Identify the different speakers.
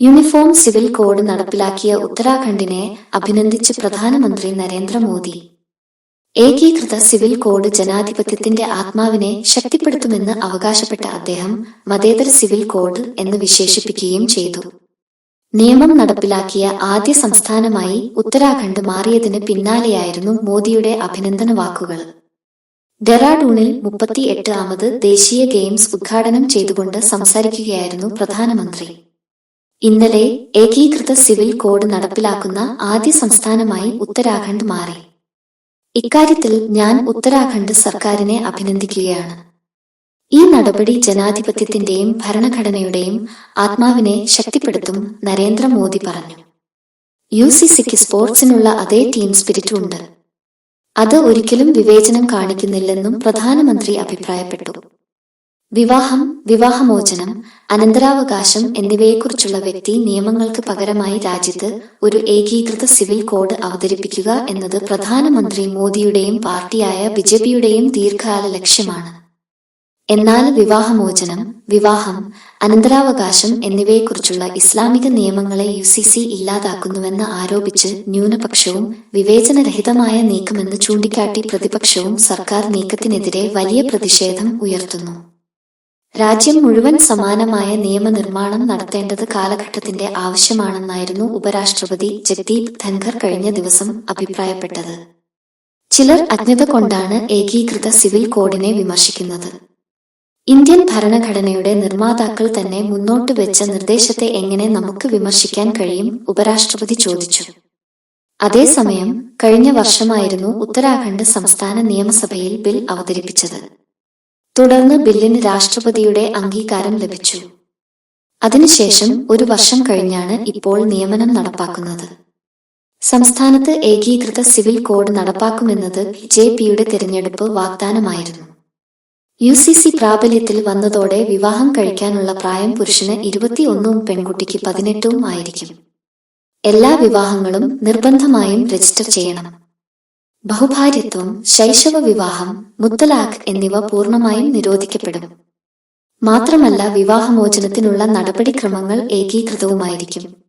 Speaker 1: Uniform civil code നടപ്പിലാക്കിയ ഉത്തരാഖണ്ഡിനെ അഭിനന്ദിച്ച് പ്രധാനമന്ത്രി നരേന്ദ്രമോദി. ഏകീകൃത സിവിൽ കോഡ് ജനാധിപത്യത്തിന്റെ ആത്മാവിനെ ശക്തിപ്പെടുത്തുമെന്ന് അവകാശപ്പെട്ട അദ്ദേഹം മതേതര സിവിൽ കോഡ് എന്ന് വിശേഷിപ്പിക്കുകയും ചെയ്തു. നിയമം നടപ്പിലാക്കിയ ആദ്യ സംസ്ഥാനമായി ഉത്തരാഖണ്ഡ് മാറിയതിന് പിന്നാലെയായിരുന്നു മോദിയുടെ അഭിനന്ദന വാക്കുകൾ. ഡെറാഡൂണിൽ മുപ്പത്തി എട്ടാമത് ദേശീയ ഗെയിംസ് ഉദ്ഘാടനം ചെയ്തുകൊണ്ട് സംസാരിക്കുകയായിരുന്നു പ്രധാനമന്ത്രി. ഇന്നലെ ഏകീകൃത സിവിൽ കോഡ് നടപ്പിലാക്കുന്ന ആദ്യ സംസ്ഥാനമായി ഉത്തരാഖണ്ഡ് മാറി. ഇക്കാര്യത്തിൽ ഞാൻ ഉത്തരാഖണ്ഡ് സർക്കാരിനെ അഭിനന്ദിക്കുകയാണ്. ഈ നടപടി ജനാധിപത്യത്തിന്റെയും ഭരണഘടനയുടെയും ആത്മാവിനെ ശക്തിപ്പെടുത്തും നരേന്ദ്രമോദി പറഞ്ഞു. യു സി സിക്ക് സ്പോർട്സിനുള്ള അതേ ടീം സ്പിരിറ്റ് ഉണ്ട് അത് ഒരിക്കലും വിവേചനം കാണിക്കുന്നില്ലെന്നും പ്രധാനമന്ത്രി അഭിപ്രായപ്പെട്ടു. വിവാഹം വിവാഹമോചനം അനന്തരാവകാശം എന്നിവയെക്കുറിച്ചുള്ള വ്യക്തി നിയമങ്ങൾക്ക് പകരമായി രാജ്യത്ത് ഒരു ഏകീകൃത സിവിൽ കോഡ് അവതരിപ്പിക്കുക എന്നത് പ്രധാനമന്ത്രി മോദിയുടെയും പാർട്ടിയായ ബി ജെ പിയുടെയും ദീർഘകാല ലക്ഷ്യമാണ്. എന്നാൽ വിവാഹമോചനം വിവാഹം അനന്തരാവകാശം എന്നിവയെക്കുറിച്ചുള്ള ഇസ്ലാമിക നിയമങ്ങളെ യു സി സി ഇല്ലാതാക്കുന്നുവെന്ന് ആരോപിച്ച് ന്യൂനപക്ഷവും വിവേചനരഹിതമായ നീക്കമെന്ന് ചൂണ്ടിക്കാട്ടി പ്രതിപക്ഷവും സർക്കാർ നീക്കത്തിനെതിരെ വലിയ പ്രതിഷേധം ഉയർത്തുന്നു. രാജ്യം മുഴുവൻ സമാനമായ നിയമനിർമ്മാണം നടത്തേണ്ടത് കാലഘട്ടത്തിന്റെ ആവശ്യമാണെന്നായിരുന്നു ഉപരാഷ്ട്രപതി ജഗ്ദീപ് ധൻഖർ കഴിഞ്ഞ ദിവസം അഭിപ്രായപ്പെട്ടത്. ചിലർ അജ്ഞത കൊണ്ടാണ് ഏകീകൃത സിവിൽ കോഡിനെ വിമർശിക്കുന്നത്. ഇന്ത്യൻ ഭരണഘടനയുടെ നിർമ്മാതാക്കൾ തന്നെ മുന്നോട്ട് വെച്ച നിർദ്ദേശത്തെ എങ്ങനെ നമുക്ക് വിമർശിക്കാൻ കഴിയും? ഉപരാഷ്ട്രപതി ചോദിച്ചു. അതേസമയം കഴിഞ്ഞ വർഷമായിരുന്നു ഉത്തരാഖണ്ഡ് സംസ്ഥാന നിയമസഭയിൽ ബിൽ അവതരിപ്പിച്ചത്. തുടർന്ന് ബില്ലിന് രാഷ്ട്രപതിയുടെ അംഗീകാരം ലഭിച്ചു. അതിനുശേഷം ഒരു വർഷം കഴിഞ്ഞാണ് ഇപ്പോൾ നിയമനം നടപ്പാക്കുന്നത്. സംസ്ഥാനത്ത് ഏകീകൃത സിവിൽ കോഡ് നടപ്പാക്കുമെന്നത് ജെ പിയുടെ തിരഞ്ഞെടുപ്പ് വാഗ്ദാനമായിരുന്നു. യു സി സി പ്രാബല്യത്തിൽ വന്നതോടെ വിവാഹം കഴിക്കാനുള്ള പ്രായം പുരുഷന് ഇരുപത്തിയൊന്നും പെൺകുട്ടിക്ക് പതിനെട്ടും ആയിരിക്കും. എല്ലാ വിവാഹങ്ങളും നിർബന്ധമായും രജിസ്റ്റർ ചെയ്യണം. ബഹുഭാര്യത്വം ശൈശവ വിവാഹം മുത്തലാഖ് എന്നിവ പൂർണമായും നിരോധിക്കപ്പെടും. മാത്രമല്ല വിവാഹമോചനത്തിനുള്ള നടപടിക്രമങ്ങൾ ഏകീകൃതവുമായിരിക്കും.